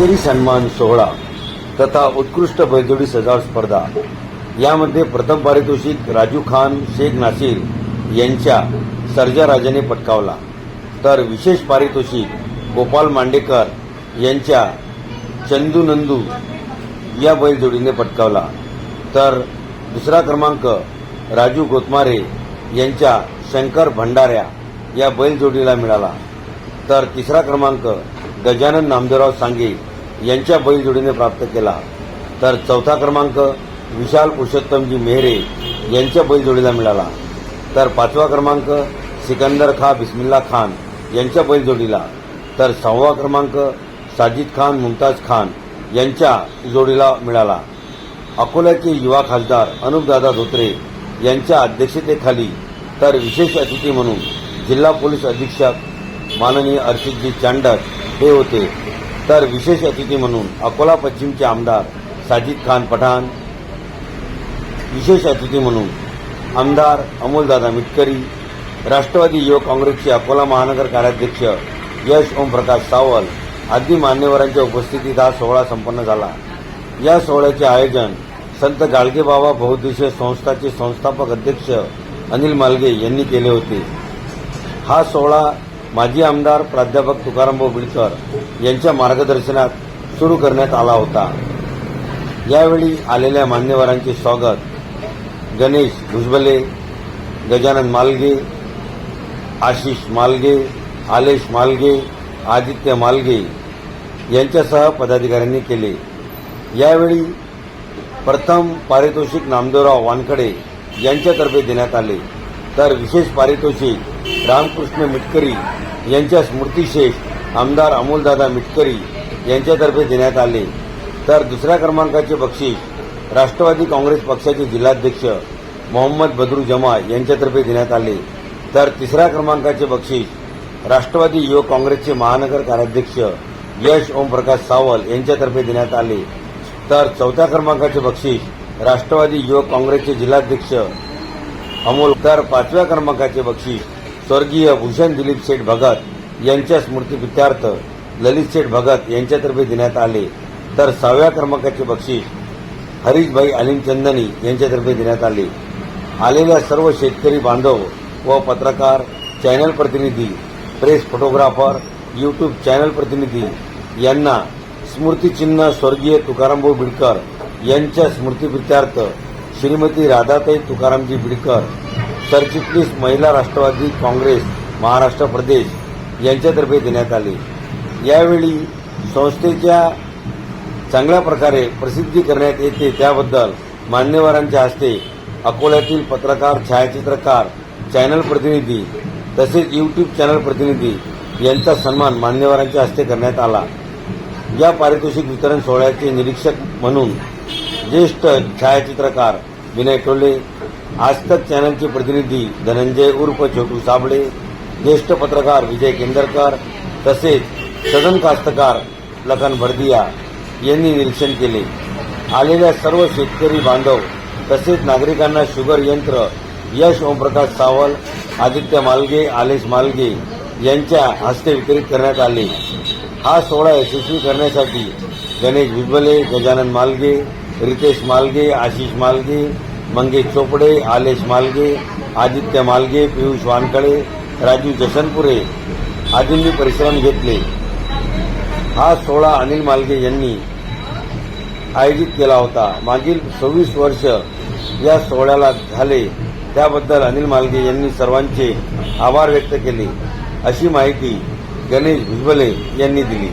सन्मान सोहळा तथा उत्कृष्ट बैलजोडी सजावट स्पर्धा. यामध्ये प्रथम पारितोषिक राजू खान शेख नासिर यांच्या सर्जा राजाने पटकावला. तर विशेष पारितोषिक गोपाल मांडेकर यांच्या चंदू नंदू या बैलजोडीने पटकावला. तर दुसरा क्रमांक राजू गोतमारे यांच्या शंकर भंडाऱ्या या बैलजोडीला मिळाला. तर तिसरा क्रमांक गजानन नामदेवराव सांगे यांच्या बैलजोडीने प्राप्त केला. तर चौथा क्रमांक विशाल पुरुषोत्तमजी मेहरे यांच्या बैलजोडीला मिळाला. तर पाचवा क्रमांक सिकंदर खा बिस्मिल्ला खान यांच्या बैलजोडीला. तर सहावा क्रमांक साजिद खान मुमताज खान यांच्या जोडीला मिळाला. अकोल्याचे युवा खासदार अनुपदादा धोत्रे यांच्या अध्यक्षतेखाली तर विशेष अतिथी म्हणून जिल्हा पोलीस अधीक्षक माननीय अर्षितजी चांडक हे होते. तर विशेष अतिथी म्हणून अकोला पश्चिमचे आमदार साजिद खान पठाण विशेष अतिथी म्हणून आमदार अमोलदादा मिटकरी राष्ट्रवादी युवक काँग्रेसचे अकोला महानगर कार्याध्यक्ष यश ओमप्रकाश सावल आदी मान्यवरांच्या उपस्थितीत हा सोहळा संपन्न झाला. या सोहळ्याचे आयोजन संत गाडगेबाबा बहुद्देशीय संस्थाचे संस्थापक अध्यक्ष अनिल मालगे यांनी केले होते. हा सोहळा माजी आमदार प्राध्यापक तुकाराम बोबिडकर यांच्या मार्गदर्शनात सुरू करण्यात आला होता. यावेळी आलेल्या मान्यवरांचे स्वागत. गणेश भुजबले गजानन मालगे आशिष मालगे आलेश मालगे आदित्य मालगे यांच्यासह पदाधिकाऱ्यांनी केले. यावेळी प्रथम पारितोषिक नामदेवराव वानखडे यांच्यातर्फे देण्यात आले. तर विशेष पारितोषिक रामकृष्ण मिटकरी यांच्या स्मृतिशेष आमदार अमोलदादा मिटकरी यांच्यातर्फे देण्यात आले. तर दुसऱ्या क्रमांकाचे बक्षीस राष्ट्रवादी काँग्रेस पक्षाचे जिल्हाध्यक्ष मोहम्मद बदरू जमा यांच्यातर्फे देण्यात आले. तर तिसऱ्या क्रमांकाचे बक्षीस राष्ट्रवादी युवक काँग्रेसचे महानगर कार्याध्यक्ष यश ओमप्रकाश सावल यांच्यातर्फे देण्यात आले. तर चौथ्या क्रमांकाचे बक्षीस राष्ट्रवादी युवक काँग्रेसचे जिल्हाध्यक्ष अमोल तर पाचव्या क्रमांकाचे बक्षीस स्वर्गीय भूषण दिलीप शेठ भगत यांच्या स्मृतीप्रित्यार्थ ललित शेठ भगत यांच्यातर्फे देण्यात आले. तर सहाव्या क्रमांकाचे बक्षीस हरीशभाई अलिमचंदनी यांच्यातर्फे देण्यात आले. आलेल्या सर्व शेतकरी बांधव व पत्रकार चॅनल प्रतिनिधी प्रेस फोटोग्राफर यूट्यूब चॅनल प्रतिनिधी यांना स्मृतिचिन्ह स्वर्गीय तुकारामभाऊ बिडकर यांच्या स्मृतीप्रित्यार्थ श्रीमती राधाताई तुकारामजी बिडकर सरचिटणीस महिला राष्ट्रवादी काँग्रेस महाराष्ट्र प्रदेश यांच्यातर्फे देण्यात आले. यावेळी संस्थेच्या चांगल्या प्रकारे प्रसिद्धी करण्यात येते त्याबद्दल मान्यवरांच्या हस्ते अकोल्यातील पत्रकार छायाचित्रकार चॅनल प्रतिनिधी तसेच यूट्यूब चॅनल प्रतिनिधी यांचा सन्मान मान्यवरांच्या हस्ते करण्यात आला. या पारितोषिक वितरण सोहळ्याचे निरीक्षक म्हणून ज्येष्ठ छायाचित्रकार विनय टोले आजतक चॅनलचे प्रतिनिधी धनंजय उर्फ छोटू साबळे ज्येष्ठ पत्रकार विजय केंदरकर तसेच सदन कास्तकार लखन भरदिया यांनी निरीक्षण केले. आलेल्या सर्व शेतकरी बांधव तसेच नागरिकांना शुगर यंत्र यश ओमप्रकाश सावल आदित्य मालगे आलेश मालगे यांच्या हस्ते वितरित करण्यात आले. हा सोहळा यशस्वी करण्यासाठी गणेश भुजबले गजानन मालगे रितेश मालगे आशिष मालगे मंगेश चोपडे आलेश मालगे आदित्य मालगे पियुष वानकडे राजू जशनपुरे आदींनी परिश्रम घेतले. हा सोहळा अनिल मालगे यांनी आयोजित केला होता. मागील सव्वीस वर्ष या सोहळ्याला झाले. त्याबद्दल अनिल मालगे यांनी सर्वांचे आभार व्यक्त केले. अशी माहिती गणेश भुजबले यांनी दिली.